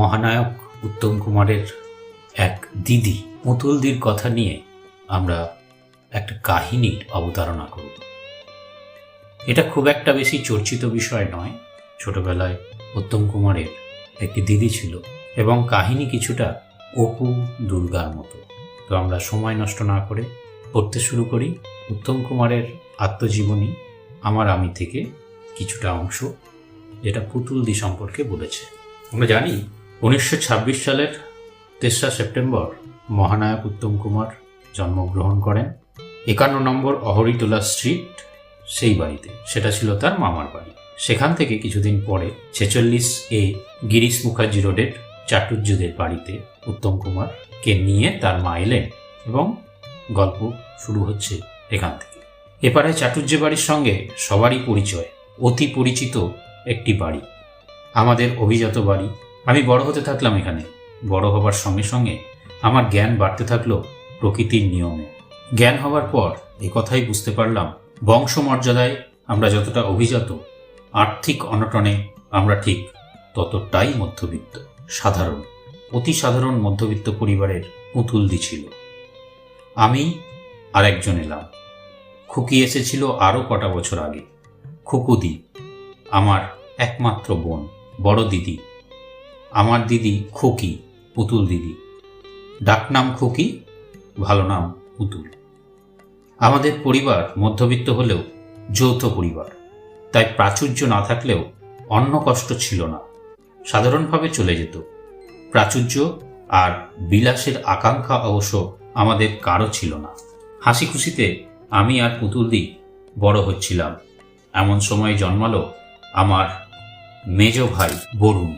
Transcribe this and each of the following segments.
মহানায়ক উত্তম কুমারের এক দিদি পুতুলদির কথা নিয়ে আমরা একটা কাহিনীর অবতারণা করব। এটা খুব একটা বেশি চর্চিত বিষয় নয়। ছোটবেলায় উত্তম কুমারের একটি দিদি ছিল এবং কাহিনী কিছুটা অপু দুর্গার মতো। তো আমরা সময় নষ্ট না করে পড়তে শুরু করি উত্তম কুমারের আত্মজীবনী আমার আমি থেকে কিছুটা অংশ যেটা পুতুলদি সম্পর্কে বলেছে। আমরা জানি উনিশশো ছাব্বিশ সালের তেসরা সেপ্টেম্বর মহানায়ক উত্তম কুমার জন্মগ্রহণ করেন। একান্ন নম্বর অহরিটোলা স্ট্রিট সেই বাড়িতে। সেটা ছিল তার মামার বাড়ি। সেখান থেকে কিছুদিন পরে ছেচল্লিশ এ গিরিশ মুখার্জি রোডের চাটুর্যদের বাড়িতে উত্তম কুমারকে নিয়ে তার মা এলেন এবং গল্প শুরু হচ্ছে এখান থেকে। এপারে চাটুর্য বাড়ির সঙ্গে সবারই পরিচয়। অতি পরিচিত একটি বাড়ি। আমাদের অভিজাত বাড়ি আমি বড় হতে থাকলাম এখানে। বড় হবার সঙ্গে সঙ্গে আমার জ্ঞান বাড়তে থাকল প্রকৃতির নিয়মে। জ্ঞান হবার পর কথাই বুঝতে পারলাম, বংশমর্যাদায় আমরা যতটা অভিজাত, আর্থিক অনটনে আমরা ঠিক ততটাই মধ্যবিত্ত, সাধারণ, অতি সাধারণ মধ্যবিত্ত পরিবারের পুতুলদি ছিল। আমি আর একজন এলাম। খুকি এসেছিল আরও কটা বছর আগে। খুকুদি, আমার একমাত্র বোন বড় দিদি আমার দিদি খুকি, পুতুল দিদি। ডাকনাম খোকি, ভালো নাম পুতুল। আমাদের পরিবার মধ্যবিত্ত হলেও যৌথ পরিবার। তাই প্রাচুর্য না থাকলেও অন্য কষ্ট ছিল না। সাধারণভাবে চলে যেত। প্রাচুর্য আর বিলাসের আকাঙ্ক্ষা অবশ্য আমাদের কারও ছিল না। হাসি খুশিতে আমি আর পুতুলদি বড় হচ্ছিলাম। এমন সময় জন্মালো আমার মেজ ভাই বরুণ।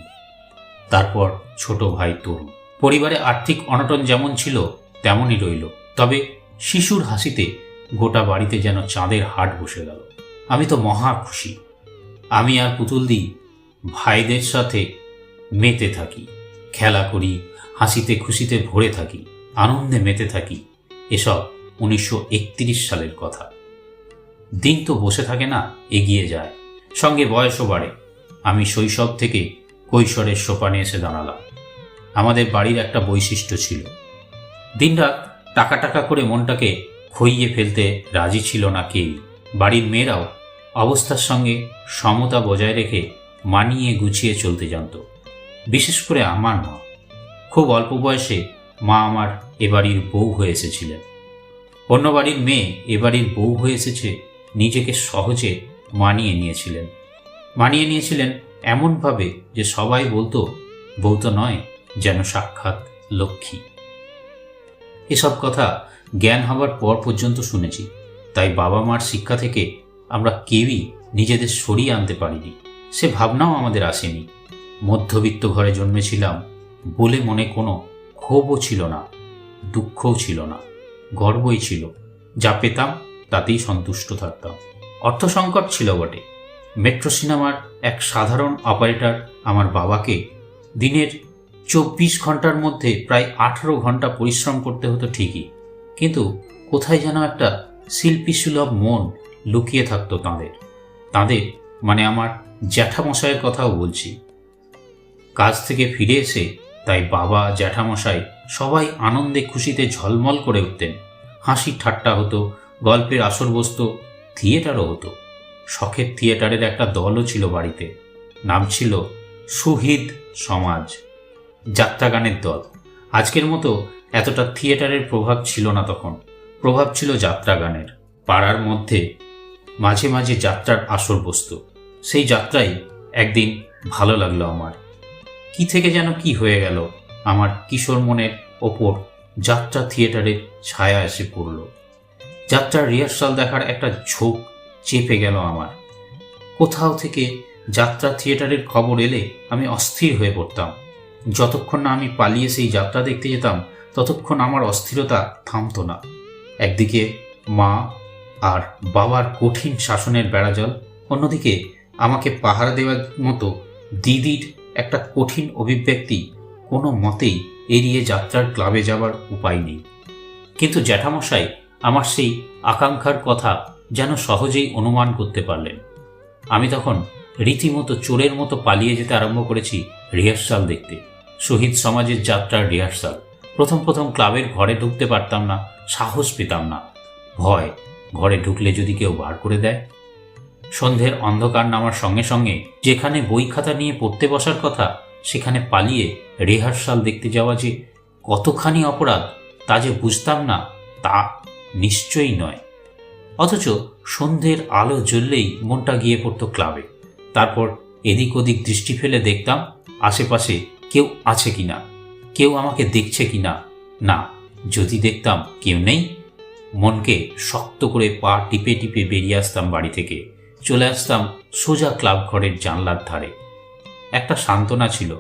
তারপর ছোট ভাই তরুণ। পরিবারে আর্থিক অনটন যেমন ছিল, তেমনই রইল। তবে শিশুর হাসিতে গোটা বাড়িতে যেন চাঁদের হাট বসে গেল। আমি তো মহা খুশি। আমি আর পুতুলদি ভাইদের সাথে মেতে থাকি, খেলা করি, হাসিতে খুশিতে ভরে থাকি, আনন্দে মেতে থাকি, এসব উনিশশো একত্রিশ সালের কথা। দিন তো বসে থাকে না, এগিয়ে যায়। সঙ্গে বয়সও বাড়ে। আমি শৈশব থেকে কৈশোরের সোপানে এসে দাঁড়ালাম। আমাদের বাড়ির একটা বৈশিষ্ট্য ছিল। দিনরাত টাকা টাকা করে মনটাকে খইয়ে ফেলতে রাজি ছিল না কেউই বাড়ির মেয়েরাও অবস্থার সঙ্গে সমতা বজায় রেখে মানিয়ে গুছিয়ে চলতে জানত। বিশেষ করে আমার মা। খুব অল্প বয়সে মা আমার এ বাড়ির বউ হয়ে এসেছিলেন। অন্য বাড়ির মেয়ে এ বাড়ির বউ হয়ে এসেছে নিজেকে সহজে মানিয়ে নিয়েছিলেন। মানিয়ে নিয়েছিলেন এমনভাবে যে সবাই বলতো, বউ তো নয়, যেন সাক্ষাৎ লক্ষ্মী। এসব কথা জ্ঞান হবার পর পর্যন্ত শুনেছি, তাই বাবা মার শিক্ষা থেকে আমরা কেউই নিজেদের সরিয়ে আনতে পারিনি। সে ভাবনাও আমাদের আসেনি। মধ্যবিত্ত ঘরে জন্মেছিলাম বলে মনে কোনো ক্ষোভও ছিল না, দুঃখও ছিল না, গর্বই ছিল। যা পেতাম তাতেই সন্তুষ্ট থাকতাম। অর্থ সংকট ছিল বটে। মেট্রো সিনেমার এক সাধারণ অপারেটর আমার বাবাকে দিনের চব্বিশ ঘণ্টার মধ্যে প্রায় আঠেরো ঘণ্টা পরিশ্রম করতে হতো ঠিকই। কিন্তু কোথায় যেন একটা শিল্পী সুলভ মন লুকিয়ে থাকতো তাঁদের। তাঁদের মানে আমার জ্যাঠামশাইয়ের কথাও বলছি। কাজ থেকে ফিরে এসে তাই বাবা, জ্যাঠামশাই সবাই আনন্দে খুশিতে ঝলমল করে উঠতেন। হাসি ঠাট্টা হতো, গল্পের আসর বসত থিয়েটারও হতো। শখের থিয়েটারের একটা দলও ছিল বাড়িতে। নাম ছিল সুহিদ সমাজ যাত্রাগানের দল। আজকের মতো এতটা থিয়েটারের প্রভাব ছিল না তখন। প্রভাব ছিল যাত্রাগানের পাড়ার মধ্যে মাঝে মাঝে যাত্রার আসর বসত। সেই যাত্রাই একদিন ভালো লাগল আমার। কি থেকে যেন কি হয়ে গেল, আমার কিশোর মনের ওপর যাত্রা থিয়েটারের ছায়া এসে পড়ল। যাত্রার রিহার্সাল দেখার একটা ঝোঁক চেপে গেল আমার। কোথাও থেকে যাত্রা থিয়েটারের খবর এলে আমি অস্থির হয়ে পড়তাম। যতক্ষণ না আমি পালিয়ে সেই যাত্রা দেখতে যেতাম, ততক্ষণ আমার অস্থিরতা থামতো না। একদিকে মা আর বাবার কঠিন শাসনের বেড়াজল, অন্যদিকে আমাকে পাহারা দেওয়ার মতো দিদির একটা কঠিন অভিব্যক্তি কোনো মতেই এড়িয়ে যাত্রার ক্লাবে যাবার উপায় নেই। কিন্তু জ্যাঠামশাই আমার সেই আকাঙ্ক্ষার কথা যেন সহজেই অনুমান করতে পারলেন। আমি তখন রীতিমতো চোরের মতো পালিয়ে যেতে আরম্ভ করেছি রিহার্সাল দেখতে। শহীদ সমাজের যাত্রার রিহার্সাল। প্রথম প্রথম ক্লাবের ঘরে ঢুকতে পারতাম না, সাহস পেতাম না। ভয়, ঘরে ঢুকলে যদি কেউ বার করে দেয়। সন্ধ্যের অন্ধকার নামার সঙ্গে সঙ্গে যেখানে বই খাতা নিয়ে পড়তে বসার কথা, সেখানে পালিয়ে রিহার্সাল দেখতে যাওয়া যে কতখানি অপরাধ, তা যে বুঝতাম না, তা নিশ্চয়ই নয়। অথচ সন্ধ্যের আলো জ্বললেই মনটা গিয়ে পড়তো ক্লাবে। তারপর এদিক ওদিক দৃষ্টি ফেলে দেখতাম, আশেপাশে কেউ আছে কিনা, কেউ আমাকে দেখছে কিনা। না, যদি দেখতাম কেউ নেই, মনকে শক্ত করে পা টিপে টিপে বেরিয়ে আসতাম বাড়ি থেকে। চলে আসতাম সোজা ক্লাব ঘরের জানলার ধারে। একটা সান্ত্বনা ছিল।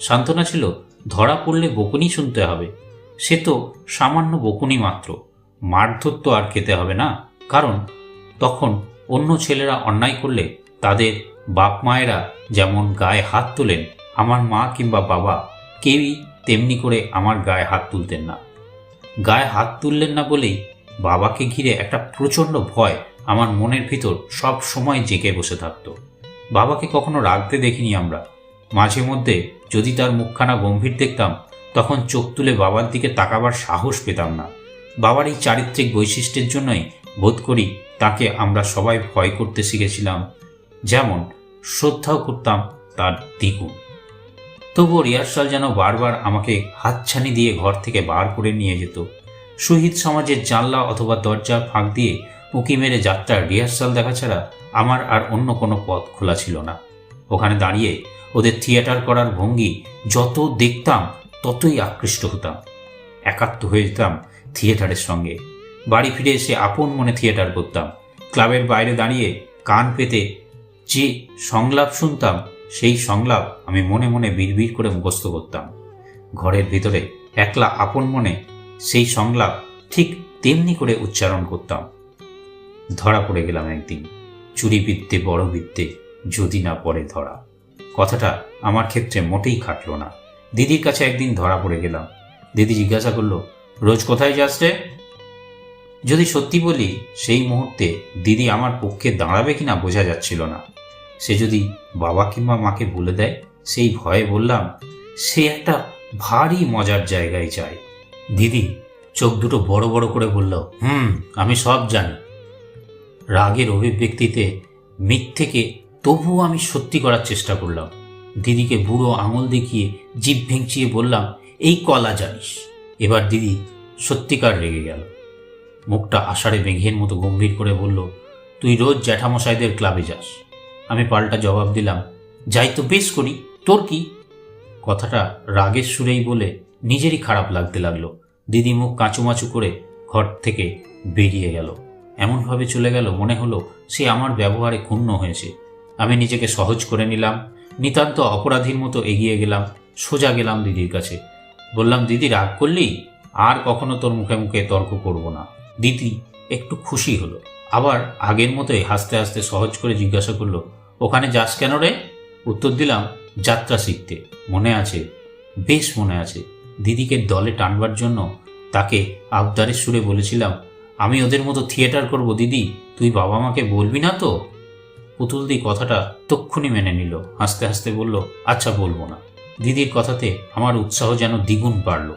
সান্ত্বনা ছিল, ধরা পড়লে বকুনি শুনতে হবে। সে তো সামান্য বকুনি মাত্র। মারধর তো আর খেতে হবে না। কারণ তখন অন্য ছেলেরা অন্যায় করলে তাদের বাপ মায়েরা যেমন গায়ে হাত তোলেন, আমার মা কিংবা বাবা কেউই তেমনি করে আমার গায়ে হাত তুলতেন না। গায়ে হাত তুললেন না বলেই বাবাকে ঘিরে একটা প্রচণ্ড ভয় আমার মনের ভিতর সব সময় জেগে বসে থাকত। বাবাকে কখনো রাগতে দেখিনি আমরা। মাঝে মধ্যে যদি তার মুখখানা গম্ভীর দেখতাম, তখন চোখ তুলে বাবার দিকে তাকাবার সাহস পেতাম না। বাবার এই চারিত্রিক বৈশিষ্ট্যের জন্যই বোধ করি তাকে আমরা সবাই ভয় করতে শিখেছিলাম। যেমন শ্রদ্ধাও করতাম তার দ্বিগুণ। তবুও রিহার্সাল যেন বারবার আমাকে হাতছানি দিয়ে ঘর থেকে বার করে নিয়ে যেত। শহীদ সমাজের জানলা অথবা দরজার ফাঁক দিয়ে উঁকি মেরে যাত্রার রিহার্সাল দেখা ছাড়া আমার আর অন্য কোনো পথ খোলা ছিল না। ওখানে দাঁড়িয়ে ওদের থিয়েটার করার ভঙ্গি যত দেখতাম, ততই আকৃষ্ট হতাম। একাত্ম হয়ে যেতাম থিয়েটারের সঙ্গে। বাড়ি ফিরে এসে আপন মনে থিয়েটার করতাম। ক্লাবের বাইরে দাঁড়িয়ে কান পেতে যে সংলাপ শুনতাম, সেই সংলাপ আমি মনে মনে বিড়বিড় করে মুখস্থ করতাম। ঘরের ভিতরে একলা আপন মনে সেই সংলাপ ঠিক তেমনি করে উচ্চারণ করতাম। ধরা পড়ে গেলাম একদিন, চুরি বিদ্যে বড় বিদ্যে যদি না পড়ে ধরা। কথাটা আমার ক্ষেত্রে মোটেই খাটল না। দিদির কাছে একদিন ধরা পড়ে গেলাম। দিদি জিজ্ঞাসা করল, রোজ কোথায় যাস রে? যদি সত্যি বলি, সেই মুহূর্তে দিদি আমার পক্ষে দাঁড়াবে কিনা বোঝা যাচ্ছিল না। সে যদি বাবা কিংবা মাকে বলে দেয়, সেই ভয়ে বললাম, সে একটা ভারী মজার জায়গায় যায়। দিদি চোখ দুটো বড় বড় করে বলল, হুম, আমি সব জানি। রাগের অভিব্যক্তিতে মিথ্যেকে তবুও আমি সত্যি করার চেষ্টা করলাম। দিদিকে বুড়ো আঙুল দেখিয়ে জিভ ভেঙচিয়ে বললাম, এই কলা জানিস। এবার দিদি সত্যিকার রেগে গেল। মুখটা আষাঢ়ে মেঘের মতো গম্ভীর করে বলল, তুই রোজ জ্যাঠামশাইদের ক্লাবে যাস। আমি পাল্টা জবাব দিলাম, যাই তো বেশ করি, তোর কি? কথাটা রাগের সুরেই বলে নিজেরই খারাপ লাগতে লাগল। দিদি মুখ কাঁচুমাচু করে ঘর থেকে বেরিয়ে গেল। এমনভাবে চলে গেল মনে হলো সে আমার ব্যবহারে ক্ষুণ্ণ হয়েছে। আমি নিজেকে সহজ করে নিলাম, নিতান্ত অপরাধীর মতো এগিয়ে গেলাম, সোজা গেলাম দিদির কাছে। বললাম, দিদি, রাগ করলি? আর কখনো তোর মুখে মুখে তর্ক করব না। দিদি একটু খুশি হলো। আবার আগের মতোই হাসতে হাসতে সহজ করে জিজ্ঞাসা করল, ওখানে যাস কেন রে? উত্তর দিলাম, যাত্রা শিখতে। মনে আছে, বেশ মনে আছে। দিদিকে দলে টানবার জন্য তাকে আবদারের সুরে বলেছিলাম, আমি ওদের মতো থিয়েটার করব দিদি, তুই বাবা মাকে বলবি না তো? পুতুল পুতুলদি কথাটা তক্ষুনি মেনে নিল, হাসতে হাসতে বলল আচ্ছা বলব না। দিদির কথাতে আমার উৎসাহ যেন দ্বিগুণ বাড়ল।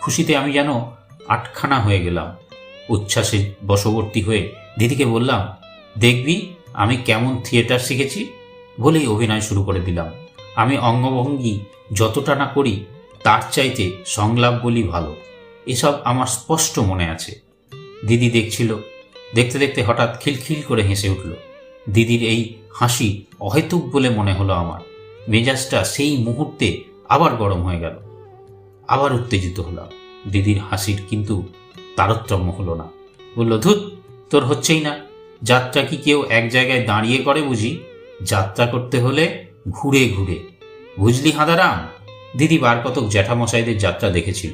খুশিতে আমি যেন আটখানা হয়ে গেলাম। উচ্ছ্বাসে বশবর্তী হয়ে দিদিকে বললাম, দেখবি, আমি কেমন থিয়েটার শিখেছি? বলেই অভিনয় শুরু করে দিলাম। আমি অঙ্গভঙ্গি যতটা না করি, তার চাইতে সংলাপ বলি ভালো। এসব আমার স্পষ্ট মনে আছে। দিদি দেখছিল। দেখতে দেখতে হঠাৎ খিলখিল করে হেসে উঠল। দিদির এই হাসি অহেতুক বলে মনে হলো আমার। মেজাজটা সেই মুহূর্তে আবার গরম হয়ে গেল। আবার উত্তেজিত হলাম। দিদির হাসির কিন্তু তারতম্য হলো না। বলল, ধুত, তোর হচ্ছেই না। যাত্রা কি কেউ এক জায়গায় দাঁড়িয়ে করে বুঝি? যাত্রা করতে হলে ঘুরে ঘুরে। বুঝলি হাঁদারাম? দিদি বার কতক জ্যাঠামশাইদের যাত্রা দেখেছিল।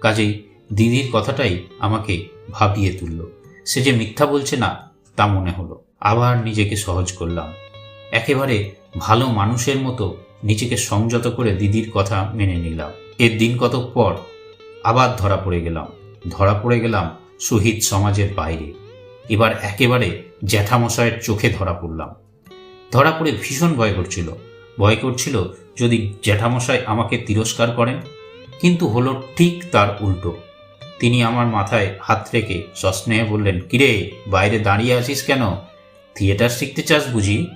কাজেই দিদির কথাটাই আমাকে ভাবিয়ে তুলল। সে যে মিথ্যা বলছে না, তা মনে হলো। আবার নিজেকে সহজ করলাম। একেবারে ভালো মানুষের মতো নিজেকে সংযত করে দিদির কথা মেনে নিলাম। এর দিন কতক পর আবার ধরা পড়ে গেলাম। ধরা পড়ে গেলাম শহীদ সমাজের বাইরে। এবার একেবারে জ্যাঠামশায়ের চোখে ধরা পড়লাম। ধরা পড়ে ভীষণ ভয় করছিল। ভয় করছিল যদি জ্যাঠামশাই আমাকে তিরস্কার করেন। কিন্তু হলো ঠিক তার উল্টো। তিনি আমার মাথায় হাত রেখে সস্নেহে বললেন, কিরে, বাইরে দাঁড়িয়ে আছিস কেন? থিয়েটার শিখতে চাস বুঝি?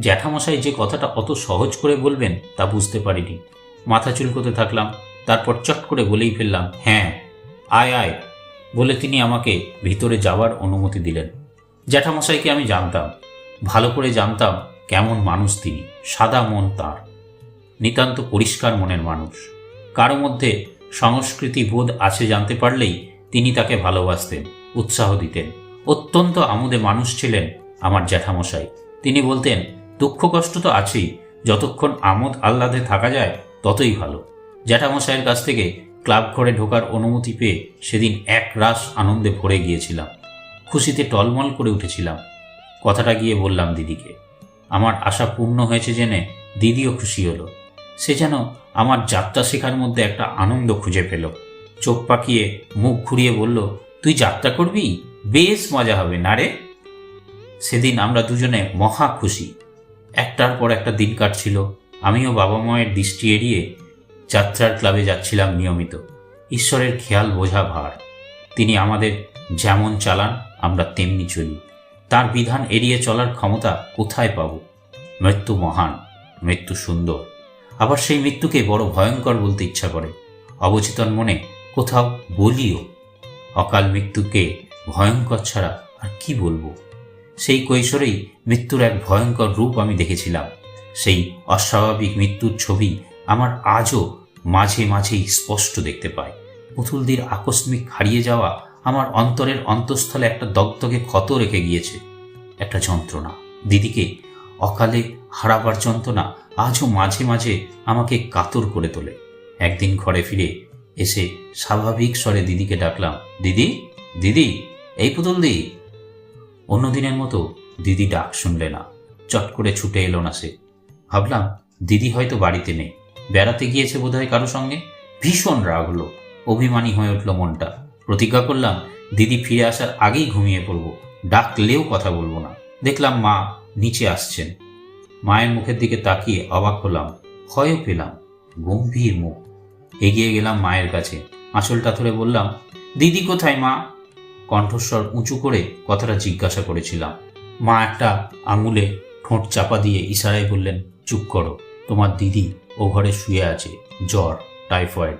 জ্যাঠামশাই যে কথাটা অত সহজ করে বলবেন তা বুঝতে পারিনি। মাথা চুলকোতে থাকলাম, তারপর চট করে বলেই ফেললাম হ্যাঁ আয় আয়, বলে তিনি আমাকে ভিতরে যাওয়ার অনুমতি দিলেন। জ্যাঠামশাইকে আমি জানতাম, ভালো করে জানতাম কেমন মানুষ তিনি, সাদা মন তার, নিতান্ত পরিষ্কার মনের মানুষ। কারও মধ্যে সংস্কৃতি বোধ আছে জানতে পারলেই তিনি তাকে ভালোবাসতেন, উৎসাহ দিতেন। অত্যন্ত আমোদে মানুষ ছিলেন আমার জ্যাঠামশাই। তিনি বলতেন, দুঃখ কষ্ট তো আছেই, যতক্ষণ আমোদ আহ্লাদে থাকা যায়, ততই ভালো। জ্যাঠামশাইয়ের কাছ থেকে ক্লাব ঘরে ঢোকার অনুমতি পেয়ে সেদিন এক রাস আনন্দে ভরে গিয়েছিলাম। খুশিতে টলমল করে উঠেছিলাম। কথাটা গিয়ে বললাম দিদিকে, আমার আশা পূর্ণ হয়েছে জেনে দিদিও খুশি হলো। সে যেন আমার যাত্রা শেখার মধ্যে একটা আনন্দ খুঁজে পেল। চোখ পাকিয়ে মুখ ঘুরিয়ে বলল, তুই যাত্রা করবি? বেশ মজা হবে না রে? সেদিন আমরা দুজনে মহা খুশি। একটার পর একটা দিন কাটছিল। আমিও বাবা মায়ের দৃষ্টি এড়িয়ে যাত্রার ক্লাবে যাচ্ছিলাম নিয়মিত। ঈশ্বরের খেয়াল বোঝা ভার। তিনি আমাদের যেমন চালান, আমরা তেমনি চলি। তার বিধান এড়িয়ে চলার ক্ষমতা কোথায় পাব? মৃত্যু মহান, মৃত্যু সুন্দর। আবার সেই মৃত্যুকে বড় ভয়ঙ্কর বলতে ইচ্ছা করে। অবচেতন মনে কোথাও বলিও। অকাল মৃত্যুকে ভয়ঙ্কর ছাড়া আর কি বলব? সেই কৈশোরেই মৃত্যুর এক ভয়ঙ্কর রূপ আমি দেখেছিলাম। সেই অস্বাভাবিক মৃত্যুর ছবি আমার আজও মাঝে মাঝেই স্পষ্ট দেখতে পাই পুতুলদির আকস্মিক হারিয়ে যাওয়া আমার অন্তরের অন্তঃস্থলে একটা দগদগে ক্ষত রেখে গিয়েছে। একটা যন্ত্রণা। দিদিকে অকালে হারাবার যন্ত্রণা আজও মাঝে মাঝে আমাকে কাতর করে তোলে। একদিন ঘরে ফিরে এসে স্বাভাবিক স্বরে দিদিকে ডাকলাম, দিদি দিদি, এই পুতুল দি অন্যদিনের মতো দিদি ডাক শুনলে না। চট করে ছুটে এলো না সে। ভাবলাম, দিদি হয়তো বাড়িতে নেই। বেড়াতে গিয়েছে বোধহয় কারও সঙ্গে? ভীষণ রাগ হলো, অভিমানী হয়ে উঠল মনটা। প্রতিজ্ঞা করলাম, দিদি ফিরে আসার আগেই ঘুমিয়ে পড়ব। ডাকলেও কথা বলব না। দেখলাম মা নিচে আসছেন। মায়ের মুখের দিকে তাকিয়ে অবাক হলাম, ভয়ও পেলাম, গম্ভীর মুখ। এগিয়ে গেলাম মায়ের কাছে। আঁচলটা ধরে বললাম, দিদি কোথায় মা? কণ্ঠস্বর উঁচু করে কথাটা জিজ্ঞাসা করেছিলাম। মা একটা আঙুলে ঠোঁট চাপা দিয়ে ইশারায় বললেন, চুপ করো, তোমার দিদি ও ঘরে শুয়ে আছে। জ্বর, টাইফয়েড।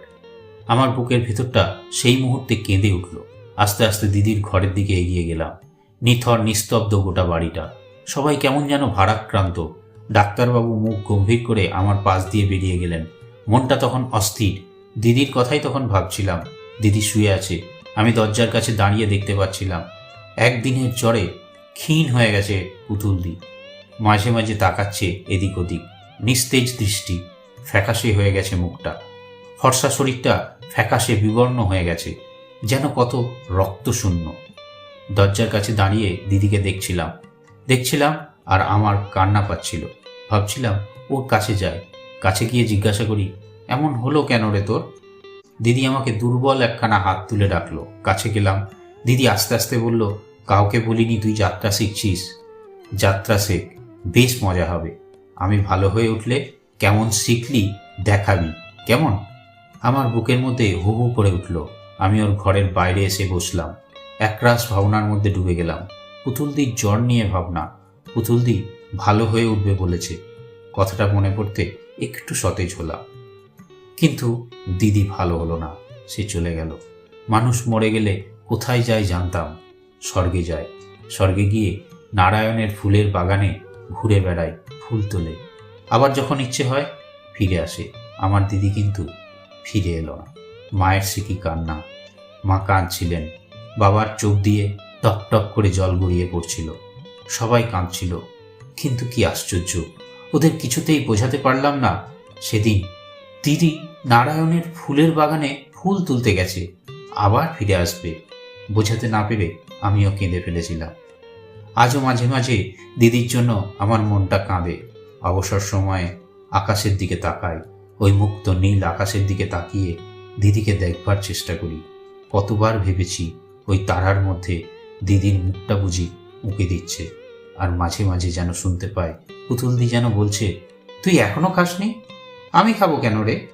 আমার বুকের ভেতরটা সেই মুহূর্তে কেঁদে উঠল। আস্তে আস্তে দিদির ঘরের দিকে এগিয়ে গেলাম। নিথর, নিস্তব্ধ গোটা বাড়িটা। সবাই কেমন যেন ভারাক্রান্ত। ডাক্তারবাবু মুখ গম্ভীর করে আমার পাশ দিয়ে বেরিয়ে গেলেন। মনটা তখন অস্থির। দিদির কথাই তখন ভাবছিলাম। দিদি শুয়ে আছে। আমি দরজার কাছে দাঁড়িয়ে দেখতে পাচ্ছিলাম। একদিনের জ্বরে ক্ষীণ হয়ে গেছে পুতুলদি মাঝে মাঝে তাকাচ্ছে এদিক ওদিক। নিস্তেজ দৃষ্টি। ফ্যাকাশে হয়ে গেছে মুখটা। ফর্সা শরীরটা ফ্যাকাশে বিবর্ণ হয়ে গেছে, যেন কত রক্তশূন্য। দরজার কাছে দাঁড়িয়ে দিদিকে দেখছিলাম। দেখছিলাম আর আমার কান্না পাচ্ছিল। ভাবছিলাম, ওর কাছে যায়। কাছে গিয়ে জিজ্ঞাসা করি, এমন হলো কেন রে তোর? দিদি আমাকে দুর্বল একখানা হাত তুলে ডাকলো। কাছে গেলাম। দিদি আস্তে আস্তে বলল, কাউকে বলিনি তুই যাত্রা শিখছিস? যাত্রা শেখ, বেশ মজা হবে। আমি ভালো হয়ে উঠলে কেমন শিখলি দেখাবি। কেমন? আমার বুকের মধ্যে হু হু করে উঠল। আমি ওর ঘরের বাইরে এসে বসলাম। একরাশ ভাবনার মধ্যে ডুবে গেলাম। পুতুলদির জ্বর নিয়ে ভাবনা। পুতুলদি ভালো হয়ে উঠবে বলেছে। কথাটা মনে পড়তে একটু সতেজ হলাম। কিন্তু দিদি ভালো হলো না। সে চলে গেল। মানুষ মরে গেলে কোথায় যায় জানতাম। স্বর্গে যায়। স্বর্গে গিয়ে নারায়ণের ফুলের বাগানে ঘুরে বেড়ায় ফুল তোলে। আবার যখন ইচ্ছে হয়, ফিরে আসে। আমার দিদি কিন্তু ফিরে এলো না। মায়ের সে কি কান্না। মা কাঁদছিলেন। বাবার চোখ দিয়ে টপ টপ করে জল গড়িয়ে পড়ছিল। সবাই কাঁদছিল। কিন্তু কি আশ্চর্য, ওদের কিছুতেই বোঝাতে পারলাম না। সেদিন দিদি নারায়ণের ফুলের বাগানে ফুল তুলতে গেছে, আবার ফিরে আসবে। বোঝাতে না পেরে আমিও কেঁদে ফেলেছিলাম। আজও মাঝে মাঝে দিদির জন্য আমার মনটা কাঁদে। অবসর সময়ে আকাশের দিকে তাকাই। ওই মুক্ত নীল আকাশের দিকে তাকিয়ে দিদিকে দেখবার চেষ্টা করি। কতবার ভেবেছি ওই তারার মধ্যে দিদির মুখটা বুঝি উঁকে দিচ্ছে আর মাঝে মাঝে যেন শুনতে পাই পুতুলদি যেন বলছে, তুই এখনও খাসনি? আমি খাব কেন রে?